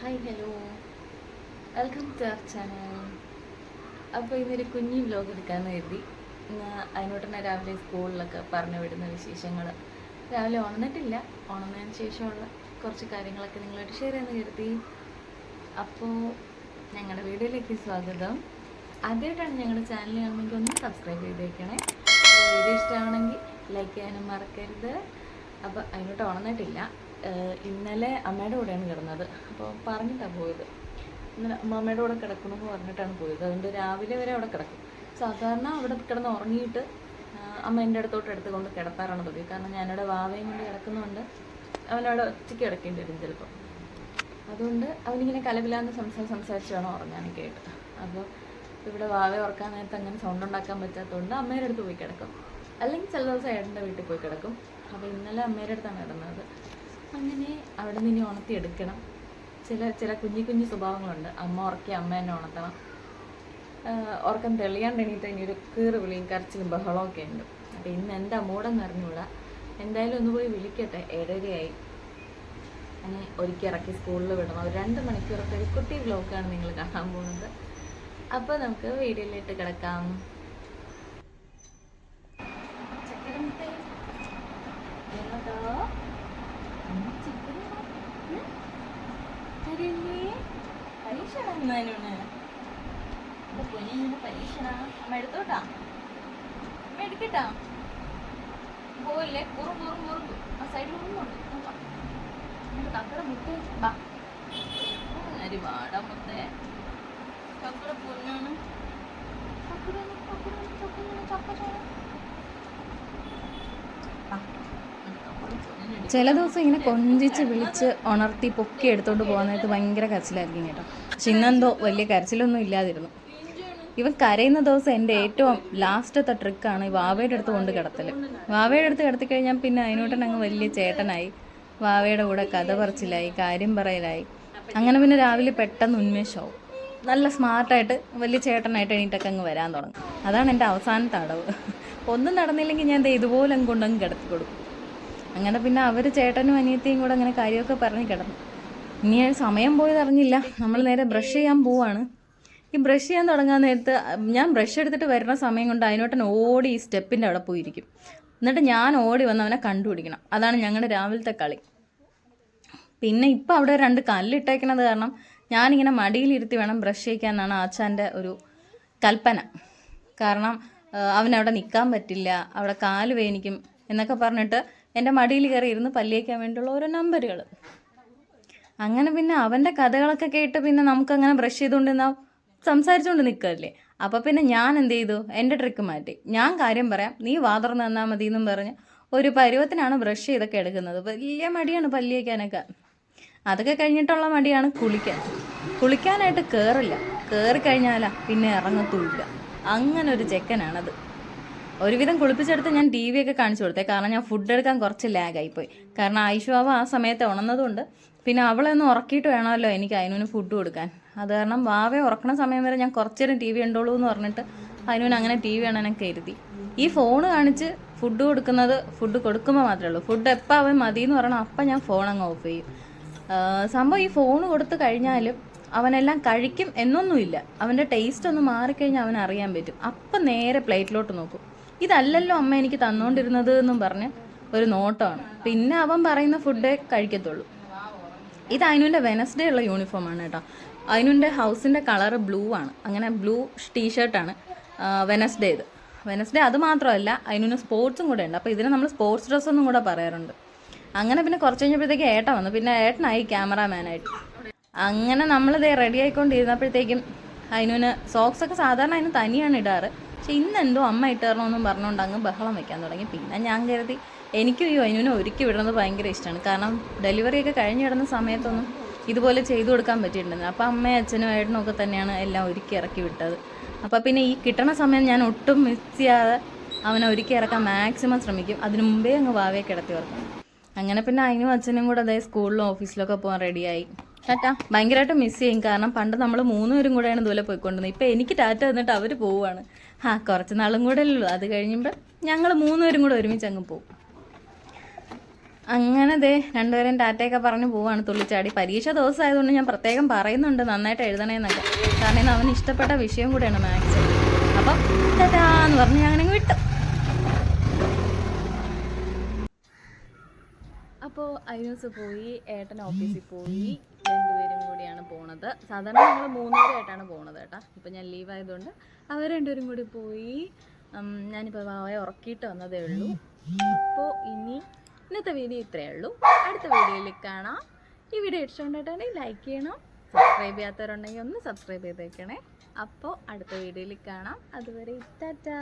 Hi hello welcome to our channel അപ്പോൾ ഇന്നൊരു കുഞ്ഞു വ്ലോഗ് എടുക്കാമെന്ന് കരുതി. അതിനോട്ടന്നെ രാവിലെ സ്കൂളിലൊക്കെ പറഞ്ഞു വിടുന്ന വിശേഷങ്ങൾ രാവിലെ ഉണർന്നിട്ടില്ല. ഉണർന്നതിന് ശേഷമുള്ള കുറച്ച് കാര്യങ്ങളൊക്കെ നിങ്ങളായിട്ട് ഷെയർ ചെയ്യാൻ കരുതി. അപ്പോൾ ഞങ്ങളുടെ വീഡിയോയിലേക്ക് സ്വാഗതം. ആദ്യമായിട്ടാണ് ഞങ്ങളുടെ ചാനൽ കാണുമെങ്കിൽ ഒന്ന് സബ്സ്ക്രൈബ് ചെയ്തേക്കണേ. വീഡിയോ ഇഷ്ടമാണെങ്കിൽ ലൈക്ക് ചെയ്യാനും മറക്കരുത്. അപ്പോൾ അതിനോട്ട് ഉണർന്നിട്ടില്ല. ഇന്നലെ അമ്മയുടെ കൂടെയാണ് കിടന്നത്. അപ്പോൾ പറഞ്ഞിട്ടാണ് പോയത്. ഇന്നലെ അമ്മമ്മയുടെ കൂടെ കിടക്കണമെന്ന് പറഞ്ഞിട്ടാണ് പോയത്. അതുകൊണ്ട് രാവിലെ വരെ അവിടെ കിടക്കും. സാധാരണ അവിടെ കിടന്ന് ഉറങ്ങിയിട്ട് അമ്മ എന്റെ അടുത്തോട്ട് എടുത്ത് കൊണ്ട് കിടത്താറാണ് പതിവ്. കാരണം ഞാനവിടെ വാവയും കൊണ്ട് കിടക്കുന്നതുകൊണ്ട് അവനവിടെ ഒറ്റയ്ക്ക് കിടക്കേണ്ടി വരും ചിലപ്പോൾ അതുകൊണ്ട് അവനിങ്ങനെ കലവിലാന്ന് സംസാരം സംസാരിച്ച് വേണം ഉറങ്ങാനൊക്കെ ആയിട്ട്. അപ്പോൾ ഇവിടെ വാവ ഉറക്കാൻ നേരത്തെ അങ്ങനെ സൗണ്ട് ഉണ്ടാക്കാൻ പറ്റാത്തതുകൊണ്ട് അമ്മയുടെ അടുത്ത് പോയി കിടക്കും. അല്ലെങ്കിൽ ചില ദിവസം ഏട്ടന്റെ വീട്ടിൽ പോയി കിടക്കും. അപ്പോൾ ഇന്നലെ അമ്മയുടെ അടുത്താണ് കിടന്നത്. അങ്ങനെ അവിടെ നിന്ന് ഉണർത്തി എടുക്കണം ചില ചില കുഞ്ഞു കുഞ്ഞു സ്വഭാവങ്ങളുണ്ട് അമ്മ ഉറക്കി അമ്മ തന്നെ ഉണർത്തണം ഉറക്കം തെളിയാണ്ട് എണീറ്റ് ഇനി ഒരു കീറ് വിളിയും കരച്ചിലും ബഹളമൊക്കെ ഉണ്ട് അപ്പം ഇന്ന് എന്താ മൂടെന്ന് അറിഞ്ഞൂടാ എന്തായാലും ഒന്ന് പോയി വിളിക്കട്ടെ ഏഴരയായി അങ്ങനെ ഒരുക്കി ഇറക്കി സ്കൂളിൽ വിടണം ഒരു രണ്ട് മണിക്കൂറൊക്കെ ഒരു കുട്ടി വ്ലോഗാണ് നിങ്ങൾ കാണാൻ പോകുന്നത് അപ്പോൾ നമുക്ക് വീഡിയോയിലിട്ട് കിടക്കാം ചക്കരമുത്തേ, പരീക്ഷണ എടുക്കട്ടാ പോയില്ലേ കുറും കുറും കുറും ആ സൈഡിൽ കുറുമുണ്ട് കക്കട മുട്ടേ ബാ അരി വാടാ മുത്തേ കക്കട പൊന്നാണ് കക്കട കക്കട ചക്കര ചക്കര ചില ദിവസം ഇങ്ങനെ കൊഞ്ചിച്ച് വിളിച്ച് ഉണർത്തി പൊക്കി എടുത്തോണ്ട് പോകുന്നത് ഭയങ്കര കരച്ചിലായിരിക്കും കേട്ടോ. പക്ഷെ ഇന്നെന്തോ വലിയ കരച്ചിലൊന്നും ഇല്ലാതിരുന്നു. ഇവൻ കരയുന്ന ദിവസം എന്റെ ഏറ്റവും ലാസ്റ്റത്തെ ട്രിക്കാണ് ഈ വാവയുടെ അടുത്ത് കൊണ്ട് കിടത്തൽ വാവയുടെ അടുത്ത് കിടത്തി കഴിഞ്ഞാൽ പിന്നെ അതിനോട്ടൻ അങ്ങ് വലിയ ചേട്ടനായി. വാവയുടെ കൂടെ കഥ പറച്ചിലായി കാര്യം പറയലായി. അങ്ങനെ പിന്നെ രാവിലെ പെട്ടെന്ന് ഉന്മേഷമാവും നല്ല സ്മാർട്ടായിട്ട് വലിയ ചേട്ടനായിട്ട് എണീറ്റൊക്കെ അങ്ങ് വരാൻ തുടങ്ങും. അതാണ് എന്റെ അവസാനത്തെ അടവ്. ഒന്നും നടന്നില്ലെങ്കിൽ ഞാൻ ഇതുപോലെ അങ്ങ് കൊണ്ടങ്ങ് കിടത്തി കൊടുക്കും അങ്ങനെ പിന്നെ അവർ ചേട്ടനും അനിയത്തിയും കൂടെ അങ്ങനെ കാര്യമൊക്കെ പറഞ്ഞ് കിടന്നു. ഇനി സമയം പോയത് അറിഞ്ഞില്ല. നമ്മൾ നേരെ ബ്രഷ് ചെയ്യാൻ പോവാണ്. ഈ ബ്രഷ് ചെയ്യാൻ തുടങ്ങാൻ നേരത്ത് ഞാൻ ബ്രഷ് എടുത്തിട്ട് വരുന്ന സമയം കൊണ്ട് അതിനോട്ടൻ ഓടി ഈ സ്റ്റെപ്പിന്റെ അവിടെ പോയിരിക്കും. എന്നിട്ട് ഞാൻ ഓടി വന്ന് അവനെ കണ്ടുപിടിക്കണം. അതാണ് ഞങ്ങളുടെ രാവിലത്തെ കളി. പിന്നെ ഇപ്പം അവിടെ രണ്ട് കല്ലിട്ടേക്കണത് കാരണം ഞാനിങ്ങനെ മടിയിലിരുത്തി വേണം ബ്രഷ് ചെയ്യിക്കാന്നാണ് ആച്ചാന്റെ ഒരു കൽപ്പന. കാരണം അവനവിടെ നിൽക്കാൻ പറ്റില്ല. അവിടെ കാൽ വേനിക്കും എന്നൊക്കെ പറഞ്ഞിട്ട് എന്റെ മടിയിൽ കയറി ഇരുന്ന് പല്ലിയേക്കാൻ വേണ്ടിയുള്ള ഓരോ നമ്പറുകൾ അങ്ങനെ പിന്നെ അവന്റെ കഥകളൊക്കെ കേട്ട് പിന്നെ നമുക്കങ്ങനെ ബ്രഷ് ചെയ്തുകൊണ്ട് നിന്നാ സംസാരിച്ചുകൊണ്ട് നിൽക്കല്ലേ അപ്പോൾ പിന്നെ ഞാൻ എന്ത് ചെയ്തു? എന്റെ ട്രിക്ക് മാറ്റി. ഞാൻ കാര്യം പറയാം. നീ വാതർന്ന് തന്നാൽ മതി എന്നും പറഞ്ഞ് ഒരു പരുവത്തിനാണ് ബ്രഷ് ചെയ്തൊക്കെ എടുക്കുന്നത്. വലിയ മടിയാണ് പല്ലിയേക്കാനൊക്കെ. അതൊക്കെ കഴിഞ്ഞിട്ടുള്ള മടിയാണ് കുളിക്കാൻ. കുളിക്കാനായിട്ട് കയറില്ല കയറി കഴിഞ്ഞാലാ പിന്നെ ഇറങ്ങത്തുമില്ല അങ്ങനൊരു ചെക്കനാണത്. ഒരുവിധം കുളിപ്പിച്ചെടുത്ത് ഞാൻ ടി വി ഒക്കെ കാണിച്ചു കൊടുത്തേ. കാരണം ഞാൻ ഫുഡ് എടുക്കാൻ കുറച്ച് ലാഗായി പോയി. കാരണം ഐശ്വാവ ആ സമയത്ത് ഉണർന്നതുകൊണ്ട് പിന്നെ അവളെ ഉറക്കിയിട്ട് വേണമല്ലോ എനിക്ക് അതിനു ഫുഡ് കൊടുക്കാൻ. അത് കാരണം വാവേ ഉറക്കണ സമയം വരെ ഞാൻ കുറച്ച് നേരം ടി വി ഉണ്ടോളൂ എന്ന് പറഞ്ഞിട്ട് അതിനു അങ്ങനെ ടി വി കാണാനൊക്കെ കരുതി ഈ ഫോൺ കാണിച്ച് ഫുഡ് കൊടുക്കുന്നത് ഫുഡ് കൊടുക്കുമ്പോൾ മാത്രമേ ഉള്ളൂ. ഫുഡ് എപ്പോൾ അവൻ മതി എന്ന് പറയണം അപ്പം ഞാൻ ഫോൺ അങ്ങ് ഓഫ് ചെയ്യും. സംഭവം ഈ ഫോൺ കൊടുത്തു കഴിഞ്ഞാലും അവനെല്ലാം കഴിക്കും എന്നൊന്നുമില്ല. അവന്റെ ടേസ്റ്റ് ഒന്ന് മാറിക്കഴിഞ്ഞാൽ അവൻ അറിയാൻ പറ്റും. അപ്പം നേരെ പ്ലേറ്റിലോട്ട് നോക്കും. ഇതല്ലല്ലോ അമ്മ എനിക്ക് തന്നുകൊണ്ടിരുന്നത് എന്നും പറഞ്ഞ് ഒരു നോട്ടമാണ് പിന്നെ അവൻ പറയുന്ന ഫുഡേ കഴിക്കത്തുള്ളൂ. ഇത് അതിനുന്റെ വെനസ്ഡേ ഉള്ള യൂണിഫോമാണ് കേട്ടോ. അതിനുന്റെ ഹൗസിന്റെ കളറ് ബ്ലൂ ആണ്. അങ്ങനെ ബ്ലൂ ടീഷർട്ടാണ് വെനസ്ഡേ ഇത്. വെനസ്ഡേ അത് മാത്രമല്ല അതിനൊന്ന് സ്പോർട്സും കൂടെ ഉണ്ട്. അപ്പോൾ ഇതിനെ നമ്മൾ സ്പോർട്സ് ഡ്രസ്സ് എന്നും കൂടെ പറയാറുണ്ട്. അങ്ങനെ പിന്നെ കുറച്ച് കഴിഞ്ഞപ്പോഴത്തേക്ക് ഏട്ടൻ വന്നു. പിന്നെ ഏട്ടനായി ക്യാമറാമാനായിട്ട് അങ്ങനെ നമ്മളിതേ റെഡി ആയിക്കൊണ്ടിരുന്നപ്പോഴത്തേക്കും അതിനുവിന് സോക്സൊക്കെ സാധാരണ അതിന് തനിയാണ് ഇടാറ്. പക്ഷെ ഇന്ന് എന്തോ അമ്മ ഇട്ട് തരണമെന്നും പറഞ്ഞുകൊണ്ട് അങ്ങ് ബഹളം വെക്കാൻ തുടങ്ങി. പിന്നെ ഞാൻ കരുതി എനിക്കും ഈ അതിനുവിനെ ഒരുക്കി വിടുന്നത് ഭയങ്കര ഇഷ്ടമാണ്. കാരണം ഡെലിവറിയൊക്കെ കഴിഞ്ഞ് കിടന്ന സമയത്തൊന്നും ഇതുപോലെ ചെയ്തു കൊടുക്കാൻ പറ്റിയിട്ടുണ്ടെന്ന് അപ്പോൾ അമ്മയും അച്ഛനും ഏട്ടനും ഒക്കെ തന്നെയാണ് എല്ലാം ഒരുക്കി ഇറക്കി വിട്ടത്. അപ്പോൾ പിന്നെ ഈ കിട്ടണ സമയം ഞാൻ ഒട്ടും മിസ് ചെയ്യാതെ അവനെ ഒരുക്കി ഇറക്കാൻ മാക്സിമം ശ്രമിക്കും. അതിനു മുമ്പേ അങ്ങ് വാവയെ കിടത്തി ഓർക്കും അങ്ങനെ പിന്നെ അതിനും അച്ഛനും കൂടെ അതേ സ്കൂളിലും ഓഫീസിലൊക്കെ പോകാൻ റെഡിയായി ടാറ്റ. ഭയങ്കരമായിട്ട് മിസ് ചെയ്യും. കാരണം പണ്ട് നമ്മൾ മൂന്നുപേരും കൂടെയാണ് ഇതുപോലെ പോയിക്കൊണ്ടിരുന്നത്. ഇപ്പം എനിക്ക് ടാറ്റ തന്നിട്ട് അവർ പോവുകയാണ് ആ കുറച്ച് നാളും കൂടെ അല്ലല്ലോ അത് കഴിയുമ്പോൾ ഞങ്ങൾ മൂന്നുപേരും കൂടെ ഒരുമിച്ച് അങ്ങ് പോകും അങ്ങനെ ദേ രണ്ടുപേരും ടാറ്റയൊക്കെ പറഞ്ഞ് പോവാണ്. തുള്ളിച്ചാടി. പരീക്ഷ ദിവസം ആയതുകൊണ്ട് ഞാൻ പ്രത്യേകം പറയുന്നുണ്ട് നന്നായിട്ട് എഴുതണേന്നൊക്കെ. കാരണം ഇന്ന് അവന് ഇഷ്ടപ്പെട്ട വിഷയം കൂടെയാണ് മാത്സ് അപ്പം ടാറ്റാന്ന് പറഞ്ഞ് ഞാൻ അങ്ങനെ വിട്ടു. അപ്പോൾ അയ്യൂസ് പോയി ഏട്ടൻ ഓഫീസിൽ പോയി. പോണത്. സാധാരണ ഞങ്ങൾ മൂന്നുപേരായിട്ടാണ് പോണത് കേട്ടോ. ഇപ്പം ഞാൻ ലീവ് ആയതുകൊണ്ട് അവർ രണ്ടുപേരും കൂടി പോയി. ഞാനിപ്പോൾ വാവയെ ഉറക്കിയിട്ട് വന്നതേ ഉള്ളൂ. അപ്പോൾ ഇനി ഇന്നത്തെ വീഡിയോ ഇത്രയേ ഉള്ളൂ. അടുത്ത വീഡിയോയിൽ കാണാം. ഈ വീഡിയോ ഇഷ്ടമുണ്ടായിട്ടുണ്ടെങ്കിൽ ലൈക്ക് ചെയ്യണം. സബ്സ്ക്രൈബ് ചെയ്യാത്തവരുണ്ടെങ്കിൽ ഒന്ന് സബ്സ്ക്രൈബ് ചെയ്തേക്കണേ. അപ്പോൾ അടുത്ത വീഡിയോയിൽ കാണാം. അതുവരെ ടാറ്റാ